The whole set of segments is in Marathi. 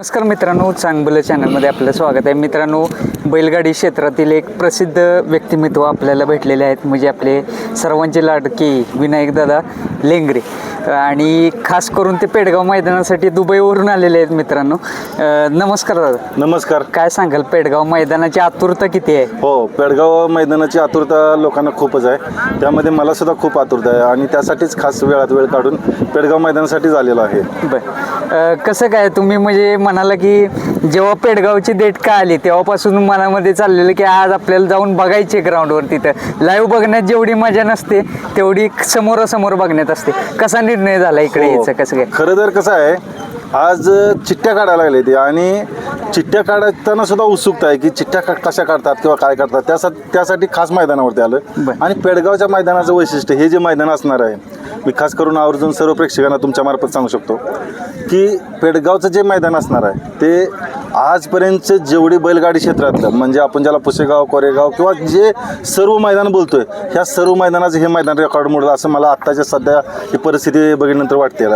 नमस्कार मित्रांनो चांगलं चॅनलमध्ये आपलं स्वागत आहे. मित्रांनो बैलगाडी क्षेत्रातील एक प्रसिद्ध व्यक्तिमत्व आपल्याला भेटलेले आहेत म्हणजे आपले सर्वांचे लाडके विनायकदादा लेंगरे. आणि खास करून ते पेडगाव मैदानासाठी दुबईवरून आलेले आहेत मित्रांनो. नमस्कार दादा. नमस्कार. काय सांगाल पेडगाव मैदानाची आतुरता किती आहे? हो पेडगाव मैदानाची आतुरता लोकांना खूपच आहे. त्यामध्ये मला सुद्धा खूप आतुरता आहे आणि त्यासाठीच खास वेळात वेळ काढून पेडगाव मैदानासाठी झालेलो आहे. बर. कसं काय? तुम्ही म्हणजे म्हणाला की जेव्हा पेडगावची डेट का आली तेव्हापासून मनामध्ये चाललेलं की आज आपल्याला जाऊन बघायचे ग्राउंडवर तिथं. लाईव्ह बघण्यात जेवढी मजा नसते तेवढी समोरासमोर बघण्यात असते. कसा निर्णय झाला इकडे हो. यायचं? कसं काय? खरं तर कसं आहे आज चिठ्ठ्या काढायला लागले ते आणि चिठ्ठ्या काढताना सुद्धा उत्सुकता आहे की चिठ्ठ्या का- कशा काढतात किंवा काय करतात. त्यासाठी त्यासाठी खास मैदानावरती आलं बरं. आणि पेडगावच्या मैदानाचं वैशिष्ट्य हे जे मैदान असणार आहे मी खास करून आवर्जून सर्व प्रेक्षकांना तुमच्या मार्फत सांगू शकतो की पेडगावचं जे मैदान असणार आहे ते आजपर्यंत जेवढी बैलगाडी क्षेत्रातलं म्हणजे आपण ज्याला पुसेगाव कोरेगाव किंवा जे सर्व मैदान बोलतोय ह्या सर्व मैदानाचं हे मैदान रेकॉर्ड मोडलं असं मला आत्ताच्या सध्या ही परिस्थिती बघितल्यानंतर वाटते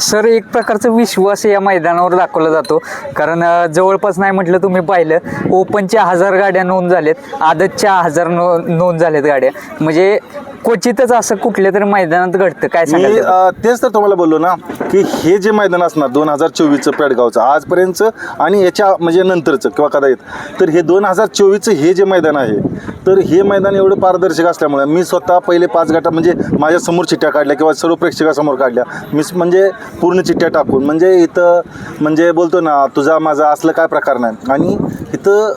सर एक प्रकारचा विश्वास या मैदानावर दाखवला जातो. कारण जवळपास नाही म्हटलं तुम्ही पाहिलं ओपनच्या हजार गाड्या नोंद झाल्यात आदतच्या हजार नो नोंद झाल्यात गाड्या. म्हणजे क्वचितच असं कुठल्या तरी मैदानात घडतं. काय मी सांगाल? अ, तेच तर तुम्हाला बोललो ना की हे जे मैदान असणार दोन हजार चोवीसचं पेडगावचं आजपर्यंतचं आणि याच्या म्हणजे नंतरचं किंवा कदाचित तर हे दोन हजार चोवीसचं हे जे मैदान आहे तर हे मैदान एवढं पारदर्शक असल्यामुळे मी स्वतः पहिले पाच गटा म्हणजे माझ्यासमोर चिठ्ठ्या काढल्या किंवा सर्व प्रेक्षकासमोर काढल्या. मी स- म्हणजे पूर्ण चिठ्ठ्या टाकून म्हणजे इथं म्हणजे बोलतो ना तुझा माझा असलं काय प्रकार नाही. आणि इथं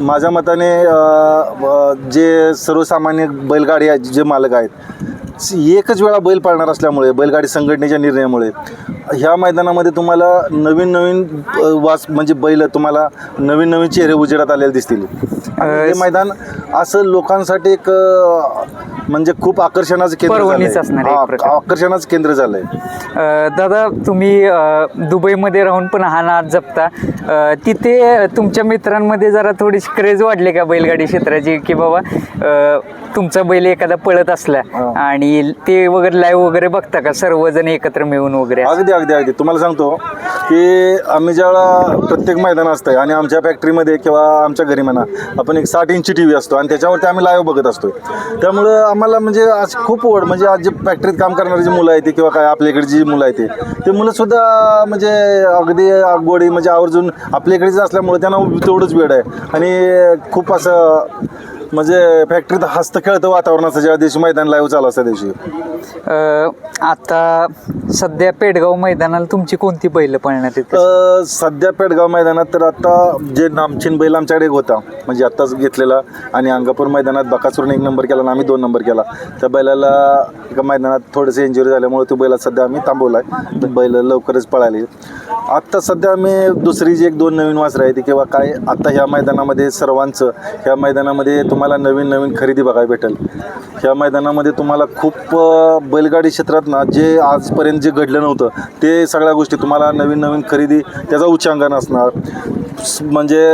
माझ्या मताने अ, जे सर्वसामान्य बैलगाडी आहेत जे मालक आहेत एकच वेळा बैल पाळणार असल्यामुळे बैलगाडी संघटनेच्या निर्णयामुळे ह्या मैदानामध्ये तुम्हाला नवीन नवीन वास म्हणजे बैल तुम्हाला नवीन नवीन चेहरे उजेडात आलेले दिसतील आणि हे मैदान असं लोकांसाठी एक म्हणजे खूप आकर्षणाचं केंद्र पर्वणीच झालंय. असणार आहे एक प्रकारे. आकर्षणाचं केंद्र झालंय अ, दादा तुम्ही अ, दुबईमध्ये राहून पण हा नाद जपता अ, तिथे तुमच्या मित्रांमध्ये जरा थोडीशी क्रेज वाढली का बैलगाडी क्षेत्राची की बाबा अ, तुमचा बैल एखादा पळत असला हा. आणि ते वगैरे लाईव्ह वगैरे बघता का सर्वजण एकत्र मिळून वगैरे असं? अगदी अगदी अगदी. तुम्हाला सांगतो की आम्ही ज्यावेळा प्रत्येक मैदान असतं आणि आमच्या फॅक्टरीमध्ये किंवा आमच्या घरी म्हणा आपण एक साठ इंची टी व्ही असतो आणि त्याच्यावरती आम्ही लाईव्ह बघत असतो त्यामुळं आम्हाला म्हणजे आज खूप ओढ म्हणजे आज जे फॅक्टरीत काम करणारी जी मुलं आहेत ते किंवा काय आपल्याकडे जी मुलं आहेत ते मुलंसुद्धा म्हणजे अगदी गोडी म्हणजे आवर्जून आपल्याकडेच असल्यामुळे त्यांना तेवढंच वेळ आहे. आणि खूप असं म्हणजे फॅक्टरीत हस्त खेळतं वातावरण असतं ज्या दिवशी मैदान लाईव्ह चालू असतं दिवशी. आता सध्या पेडगाव मैदानाला तुमची कोणती बैल पळण्यात येते अ, सध्या पेडगाव मैदानात तर आता जे नामचीन बैल आमच्याकडे एक होता म्हणजे आत्ताच घेतलेला आणि अंगापूर मैदानात बकासूरने एक नंबर केला आणि आम्ही दोन नंबर केला. त्या बैलाला एका मैदानात थोडंसं इंजुरी झाल्यामुळे तो बैला सध्या आम्ही थांबवला आहे बैल लवकरच पळाली. आत्ता सध्या आम्ही दुसरी जी एक दोन नवीन वासरं आहे ती किंवा काय आत्ता ह्या मैदानामध्ये सर्वांचं ह्या मैदानामध्ये तुम्हाला नवीन नवीन खरेदी बघायला भेटेल. ह्या मैदानामध्ये तुम्हाला खूप अ, बैलगाडी क्षेत्रात ना जे आजपर्यंत जे घडलं नव्हतं ते सगळ्या गोष्टी तुम्हाला नवीन नवीन खरेदी त्याचा उच्चांकन असणार. म्हणजे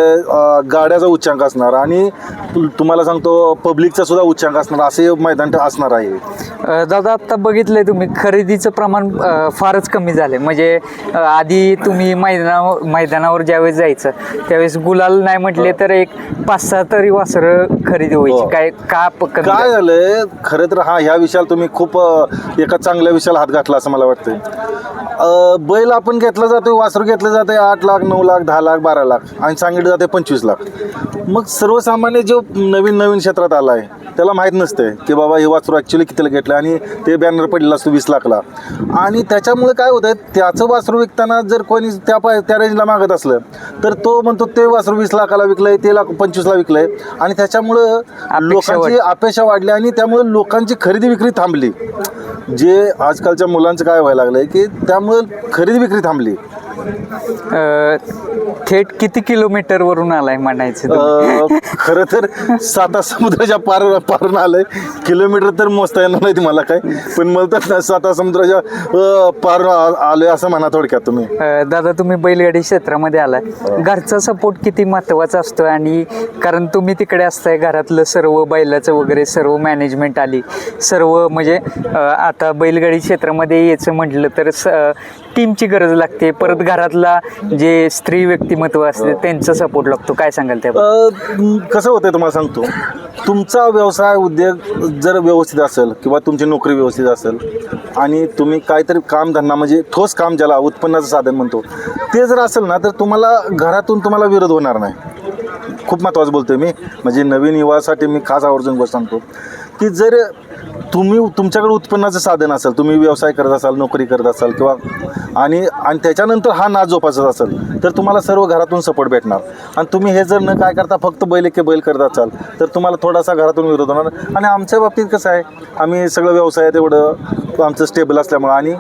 गाड्याचा उच्चांक असणार आणि तु- तुम्हाला सांगतो पब्लिकचा सुद्धा उच्चांक असणार असे मैदान असणार आहे. दादा आता बघितलंय तुम्ही खरेदीचं प्रमाण फारच कमी झालंय. म्हणजे आधी तुम्ही मैदानावर मैदानावर ज्यावेळेस जायचं त्यावेळेस गुलाल नाही म्हटले तर एक पाच सहा तरी वासरं खरेदी व्हायची. हो. काय का काय झालं? झालंय खरं तर हा ह्या विषयाला तुम्ही खूप एका चांगल्या विषयाला हात घातला असं मला वाटतंय. अ, बैल आपण घेतला जातोय वासरू घेतलं जाते आठ लाख नऊ लाख दहा लाख बारा लाख आणि सांगितलं जाते पंचवीस लाख. मग सर्वसामान्य जो नवीन नवीन क्षेत्रात आला आहे त्याला माहीत नसते की बाबा हे वासरू ॲक्च्युली कितीला घेतलं आणि ते बॅनर पडलेलं असतो वीस लाखला. आणि त्याच्यामुळे काय होतं त्याचं वासरू विकताना जर कोणी त्या पा त्या रेंजला मागत असलं तर तो म्हणतो ते वासरू वीस लाखाला विकलंय ते लाख पंचवीसला विकलंय आणि त्याच्यामुळं लोकांची वाढली. अपेक्षा वाढली आणि त्यामुळे लोकांची खरेदी विक्री थांबली. जे आजकालच्या मुलांचं काय व्हायला लागलंय की त्यामुळे खरेदी विक्री थांबली. अ, थेट किती किलोमीटर वरून आलाय म्हणायचं तुम्ही? अं, खरं तर साता समुद्राच्या पार पारून आलंय. किलोमीटर तर मोजता येणार नाही मला काय. पण म्हणतात ना साता समुद्राच्या अं, पार आ- आलोय असं म्हणा थोडक्यात तुम्ही. अ, दादा तुम्ही बैलगाडी क्षेत्रामध्ये आलाय. घरचा सपोर्ट किती महत्त्वाचा असतो आणि कारण तुम्ही तिकडे असताय घरातलं सर्व बैलाचं वगैरे सर्व मॅनेजमेंट आली. सर्व म्हणजे अ, आता बैलगाडी क्षेत्रामध्ये यायचं म्हटलं तर स टीमची गरज लागते. परत घरातला जे स्त्री व्यक्तिमत्व असते त्यांचा सपोर्ट लागतो. काय सांगाल त्या कसं होतंय तुम्हाला सांगतो. तुमचा व्यवसाय उद्योग जर व्यवस्थित असेल किंवा तुमची नोकरी व्यवस्थित असेल आणि तुम्ही काहीतरी कामधंदा म्हणजे ठोस काम ज्याला उत्पन्नाचं साधन म्हणतो ते जर असेल ना तर तुम्हाला घरातून तुम्हाला विरोध होणार नाही. खूप महत्त्वाचं बोलतोय मी. म्हणजे नवीन युवासाठी मी खास आवर्जून गोष्ट सांगतो की जर तुम्ही तुमच्याकडे उत्पन्नाचं साधन असेल तुम्ही व्यवसाय करत असाल नोकरी करत असाल किंवा आणि आणि त्याच्यानंतर हा नाच जोपासत असेल तर तुम्हाला सर्व घरातून सपोर्ट भेटणार. आणि तुम्ही हे जर न काय करता फक्त बैल के बैल करत असाल तर तुम्हाला थोडासा घरातून विरोध होणार. आणि आमच्या बाबतीत कसं आहे आम्ही सगळं व्यवसायात एवढं आमचं स्टेबल असल्यामुळं आणि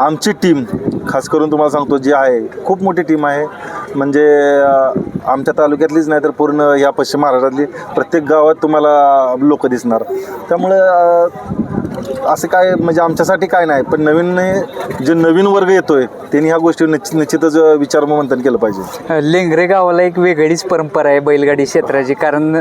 आमची टीम खास करून तुम्हाला सांगतो जी आहे खूप मोठी टीम आहे. म्हणजे आमच्या तालुक्यातलीच नाही तर पूर्ण या पश्चिम महाराष्ट्रातली प्रत्येक गावात तुम्हाला लोक दिसणार. त्यामुळे असं काय म्हणजे आमच्यासाठी काय नाही पण नवीन जे नवीन वर्ग येतोय त्यांनी ह्या गोष्टी निश्चित निश्चितच विचार मंथन केलं पाहिजे. लेंगरे गावाला एक वेगळीच परंपरा आहे बैलगाडी क्षेत्राची कारण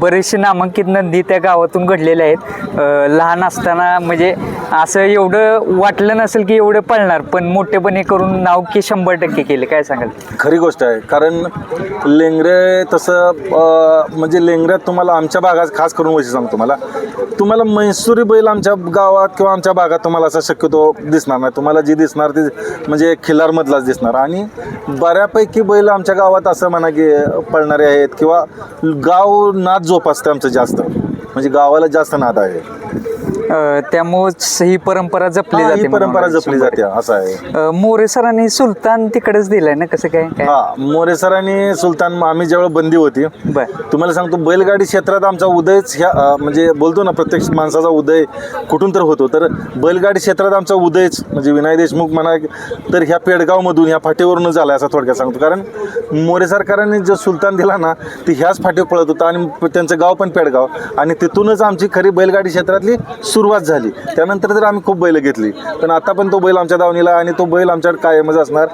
बरेचसे नामांकित नंदी त्या गावातून घडलेले आहेत. लहान असताना म्हणजे असं एवढं वाटलं नसेल की एवढं पळणार पण मोठेपणे करून नाव की शंभर टक्के केले काय सांगाल? खरी गोष्ट आहे कारण लेंगरे तसं म्हणजे लेंगऱ्यात तुम्हाला आमच्या भागात खास करून वैशिष्ट्य सांगतो मला. तुम्हाला म्हैसूरी बैल आमच्या गावात किंवा आमच्या भागात तुम्हाला असा शक्यतो दिसणार नाही. तुम्हाला जी दिसणार ती म्हणजे खिल्लारमधलाच दिसणार. आणि बऱ्यापैकी बैल आमच्या गावात असं म्हणा की पळणारे आहेत किंवा गाव नाद जोपासतं आमचं जास्त. म्हणजे गावाला जास्त नाद आहे. त्यामुळंच ही परंपरा जपली हा, जाते ही परंपरा म्हणून जपली जाते असं आहे. अ, मोरे सरांनी सुलतान तिकडेच दिलाय ना कसं काय? काय? हा मोरेसरांनी सुलतान आम्ही ज्यावेळेला बंदी होती बर. तुम्हाला सांगतो बैलगाडी क्षेत्रात आमचा उदयच ह्या अं, म्हणजे बोलतो ना प्रत्येक माणसाचा उदय कुठून तर होतो. तर बैलगाडी क्षेत्रात आमचा उदयच म्हणजे विनय देशमुख म्हणा तर ह्या पेडगावमधून ह्या फाटीवरून झाला असं थोडक्यात सांगतो. कारण मोरे सरकारांनी जो सुलतान दिला ना ती ह्याच फाटीवर पळत होता आणि प- त्यांचं गाव पण पेडगाव आणि तिथूनच आमची खरी बैलगाडी क्षेत्रातली सुरुवात झाली. त्यानंतर तर आम्ही खूप बैल घेतली. पण आता पण तो बैल आमच्या दावणीला आणि तो बैल आमच्याकडे कायमच असणार.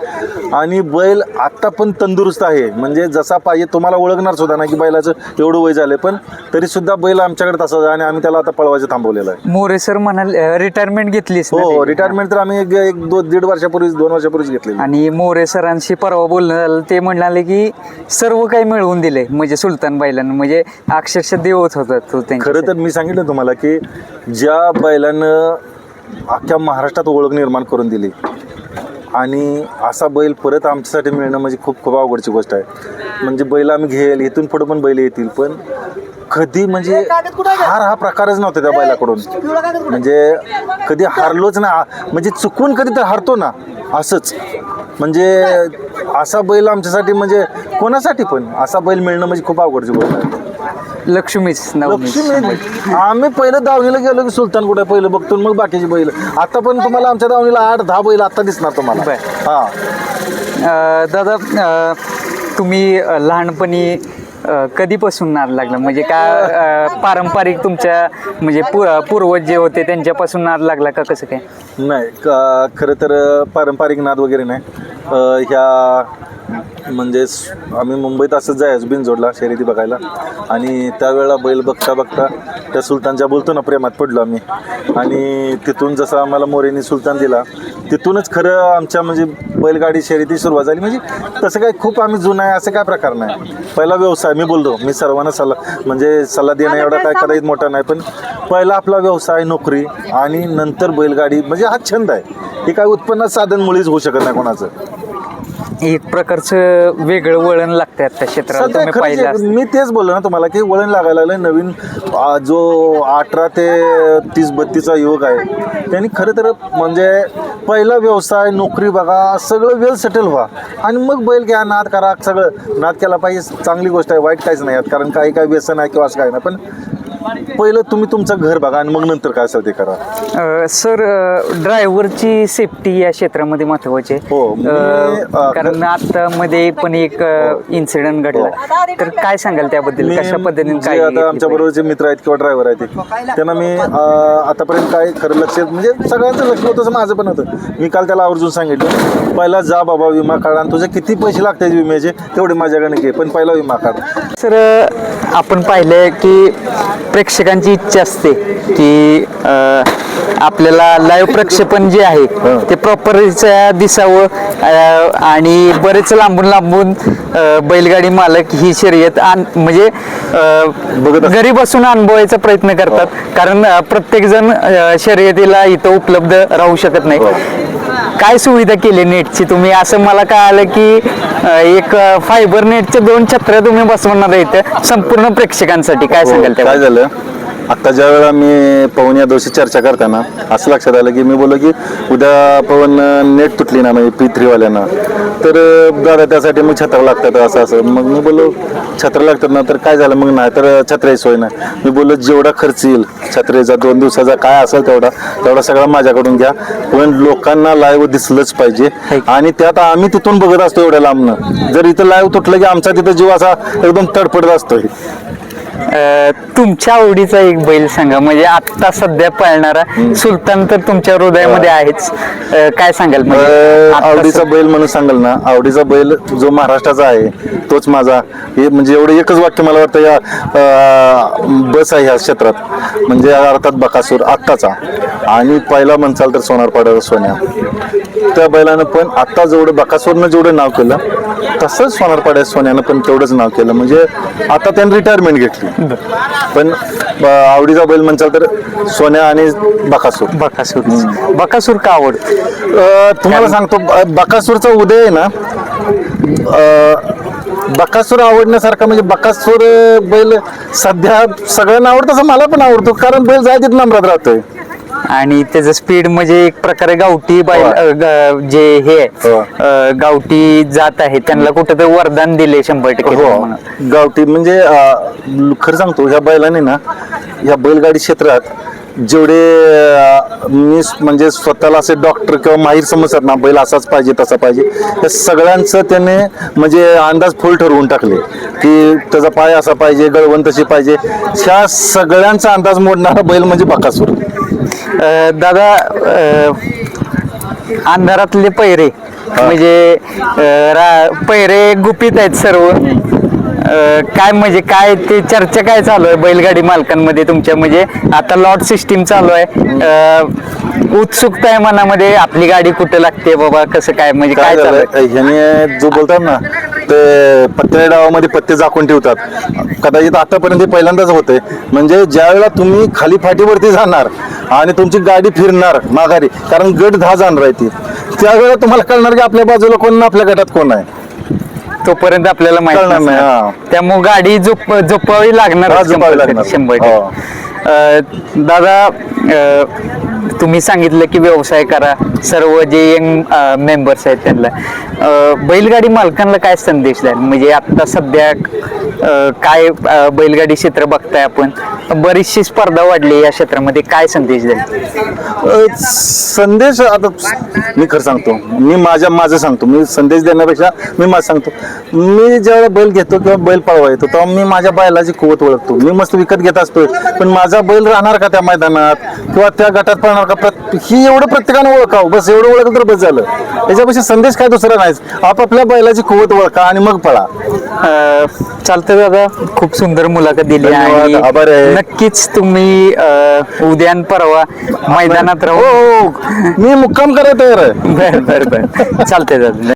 आणि बैल आत्ता पण तंदुरुस्त आहे. म्हणजे जसा पाहिजे तुम्हाला ओळखणार सुद्धा ना की बैलाचं एवढं वय झालं पण तरी सुद्धा बैल आमच्याकडे तसाच आणि आम्ही त्याला आता पळवायचं थांबवलेलं आहे. मोरे सर म्हणाल रिटायरमेंट घेतलीस हो? रिटायरमेंट तर आम्ही एक एक दोन दीड वर्षापूर्वीच दोन वर्षापूर्वीच घेतलेली. आणि मोरे सरांशी परवा बोलणं झालं ते म्हणाले की सर्व काही मिळवून दिले म्हणजे सुलतान बैलांना. म्हणजे अक्षरशः देवत होता तो त्यांच्या खरं तर मी सांगितलं तुम्हाला की ज्या बैलानं अख्ख्या महाराष्ट्रात ओळख निर्माण करून दिली. आणि असा बैल परत आमच्यासाठी मिळणं म्हणजे खूप खूप अवघडची गोष्ट आहे. म्हणजे बैल आम्ही घेईल इथून पुढे पण बैल येतील पण कधी म्हणजे हार हा प्रकारच नव्हता त्या बैलाकडून. म्हणजे कधी हारलोच ना म्हणजे चुकून कधी तर हारतो ना असंच. म्हणजे असा बैल आमच्यासाठी म्हणजे कोणासाठी पण असा बैल मिळणं म्हणजे खूप अवघडची गोष्ट आहे. लक्ष्मीच नवमीच. लक्ष्मी आम्ही पहिलं दावणीला गेलो की सुलतान कुठे पहिलं बघतो मग बाकीची बैल. आता पण तुम्हाला आमच्या दावणीला आठ दहा बैल आता दिसणार तुम्हाला. बर. हा. अं, दादा अं, तुम्ही अं, लहानपणी अं, कधीपासून नाद लागला? म्हणजे का अं, पारंपरिक तुमच्या म्हणजे पु पूर्वज जे होते त्यांच्यापासून नाद लागला का कसं काय? नाही क- खरं तर पारंपरिक नाद वगैरे नाही. अ, ह्या म्हणजेच आम्ही मुंबईत असंच जायचो बिनजोडला शर्यती बघायला. आणि त्यावेळेला बैल बघता बघता त्या सुलतानच्या बोलतो ना प्रेमात पडलो आम्ही. आणि तिथून जसं आम्हाला मोरेनी सुलतान दिला तिथूनच खरं आमच्या म्हणजे बैलगाडी शर्यती सुरुवात झाली. म्हणजे तसं काय खूप आम्ही जुनं आहे असं काय प्रकार नाही. पहिला व्यवसाय मी बोलतो मी सर्वांना सल्ला म्हणजे सल्ला देणं एवढा काय कदाचित मोठा नाही पण पहिला आपला व्यवसाय नोकरी आणि नंतर बैलगाडी म्हणजे हा छंद आहे. हे काय उत्पन्न साधन मुळीच होऊ शकत नाही कोणाचं. एक प्रकारचं वेगळं वळण लागतं आता क्षेत्राला सध्या तुम्ही खरंच पाहिलं आहे. असेल. मी तेच बोललो ना तुम्हाला की वळण लागायला लागलं नवीन आ, जो अठरा ते तीस बत्तीसचा युवक आहे त्यांनी खरं तर म्हणजे पहिला व्यवसाय नोकरी बघा सगळं वेल सेटल व्हा आणि मग बैल घ्या नाद करा सगळं नाद केला पाहिजे चांगली गोष्ट आहे वाईट काहीच नाही यात कारण काही काही व्यसन आहे किंवा असं काही नाही पण पहिलं तुम्ही तुमचं घर बघा आणि मग नंतर काय असेल ते करा. अ, सर ड्रायव्हरची सेफ्टी या क्षेत्रामध्ये महत्वाची आहे. हो, मी, अ, अ, कारण आता मध्ये पण एक इन्सिडेंट घडला. तर काय सांगाल त्याबद्दल? कशा पद्धतीने जे काय आता आमच्या बरोबर जे मित्र आहेत किंवा ड्रायव्हर आहेत ते, त्यांना मी अं, आतापर्यंत काय खरं लक्ष म्हणजे सगळ्यांचं लक्ष होतं तसं माझं पण होतं. मी काल त्याला आवर्जून सांगितलं पहिला जा बाबा विमा काढ आणि तुझे किती पैसे लागतात विम्याचे तेवढे माझ्याकडे घे पण पहिला विमा काढ. सर आपण पाहिलंय की प्रेक्षकांची इच्छा असते की आपल्याला लाईव्ह प्रक्षेपण जे आहे ते प्रॉपर दिसावं आणि बरेच लांबून लांबून बैलगाडी मालक ही शर्यत आण म्हणजे. घरी बसून अनुभवायचा प्रयत्न करतात. कारण प्रत्येक जण शर्यतीला इथं उपलब्ध राहू शकत नाही. काय सुविधा केली नेटची तुम्ही? असं मला काय आलं की एक फायबर नेटचे दोन छत्र्या तुम्ही बसवणार आहे इथं संपूर्ण प्रेक्षकांसाठी. काय सांगाल हो, काय त्या झालं? आता ज्या वेळेला मी पवन या दिवशी चर्चा करताना असं लक्षात आलं की मी बोललो की उद्या पवन नेट तुटली ना म्हणजे पी थ्री वाल्यांना. तर दादा त्यासाठी मग छत्र लागतात असं असं. मग मी बोललो छत्र लागतात ना तर काय झालं? मग नाही तर छत्र्याची सोय नाही. मी बोललो जेवढा खर्च येईल छत्रेचा दोन दिवसाचा काय असेल तेवढा तेवढा सगळा माझ्याकडून घ्या. पण लोकांना लाईव्ह दिसलंच पाहिजे. आणि त्यात आम्ही तिथून बघत असतो एवढ्या लांबनं. जर इथं लाईव्ह तुटलं की आमचा तिथं जीव असा एकदम तडफडत असतोय. अ, तुमच्या आवडीचा एक बैल सांगा. म्हणजे आत्ता सध्या पळणारा सुलतान तर तुमच्या हृदयामध्ये आहेच. काय सांगाल म्हणजे आवडीचा बैल म्हणून सांगाल ना आवडीचा बैल जो महाराष्ट्राचा आहे तोच माझा. हे म्हणजे एवढं एकच वाक्य मला वाटतं या बस आहे ह्या क्षेत्रात. म्हणजे अर्थात बकासूर आत्ताचा. आणि पहिला म्हणचाल तर सोनारपाड्याचा सोन्या. त्या बैलानं पण आत्ता जेवढं बकासूरनं जेवढं नाव केलं तसंच सोनारपाड्या सोन्यानं पण तेवढंच नाव केलं. म्हणजे आता त्यानं रिटायरमेंट घेतली. पण आवडीचा बैल म्हणचाल तर सोन्या आणि बकासूर. बकासूर. बकासूर का आवडतं? अ, तुम्हाला सांगतो बकासूरचा उदय आहे ना बकासूर आवडण्यासारखा म्हणजे बकासूर बैल सध्या सगळ्यांना आवडतं मला पण आवडतो कारण बैल जाय तिथं नम्रात राहतोय. आणि त्याचं स्पीड म्हणजे एक प्रकारे गावठी बैल हो. अ, ग- जे हे आहे, हो. अ, गावठी जात आहे त्यांना कुठं वरदान दिले शंभर टक्के हो. गावठी म्हणजे अ, खरं सांगतो ह्या बैलाने ना ह्या बैलगाडी क्षेत्रात जेवढे अ, मी स- म्हणजे स्वतःला असे डॉक्टर किंवा माहीर समजतात ना बैल असाच पाहिजे तसा पाहिजे या सगळ्यांचं त्याने म्हणजे अंदाज फुल ठरवून टाकले की त्याचा पाय असा पाहिजे गळवण तशी पाहिजे ह्या सगळ्यांचा अंदाज मोडणारा बैल म्हणजे बकासूर अ, दादा अ, अंधारातले पैरे म्हणजे अ, रा- पैरे गुपित आहेत सर्व. अ, काय म्हणजे काय ते चर्चा काय चालू आहे बैलगाडी मालकांमध्ये तुमच्या? म्हणजे आता लॉट सिस्टीम चालू आहे. अ, उत्सुकता आहे मनामध्ये आपली गाडी कुठे लागते बाबा कसं काय म्हणजे काय काय चालू आहे? झालं ह्याने जो बोलतात ना ते पत्ते डावामध्ये पत्ते झाकून ठेवतात कदाचित आतापर्यंत हे पहिल्यांदाच होते म्हणजे ज्या वेळेला तुम्ही खाली फाटीवरती जाणार आणि तुमची गाडी फिरणार माघारी कारण गट दहा जाणार आहे ती त्यावेळेला तुम्हाला कळणार की आपल्या बाजूला कोण ना आपल्या गटात कोण आहे तोपर्यंत आपल्याला माहीत कळणार नाही, नसणार. हा. त्यामुळे गाडी झोप झोपावी लागणार हा, झोपावी लागणार. शंभर हो. अ, दादा अ, तुम्ही सांगितलं की व्यवसाय करा. सर्व जे यंग मेंबर्स आहेत त्यांना. बैलगाडी मालकांना काय संदेश द्याल? म्हणजे आता सध्या काय बैलगाडी क्षेत्र बघताय आपण? बरीचशी स्पर्धा वाढली या क्षेत्रामध्ये. काय संदेश द्याल अ, संदेश आता मी खरं सांगतो. मी माझ्या माझं सांगतो. मी संदेश देण्यापेक्षा मी माझं सांगतो. मी ज्यावेळेला बैल घेतो किंवा बैल पळवा येतो तेव्हा मी माझ्या बैलाची कुवत ओळखतो. मी मस्त विकत घेत असतो पण माझा बैल राहणार का त्या मैदानात? किंवा त्या गटात पळणार का? प्रत- ही एवढं प्रत्येकानं ओळखावं. बस एवढं ओळखलं तर बस झालं. याच्यापेक्षा संदेश काय दुसरा नाहीच. आपापल्या बैलाची कुवत ओळखा आणि मग पळा. अ, चालतं दादा खूप सुंदर मुलाखत दिली धन्यवाद, आणि आभार आहे. नक्कीच तुम्ही अ, उद्या परवा मैदानात हो राहू. हो मी मुक्काम करायला तयार आहे. बर बर बर. चालतंय दादा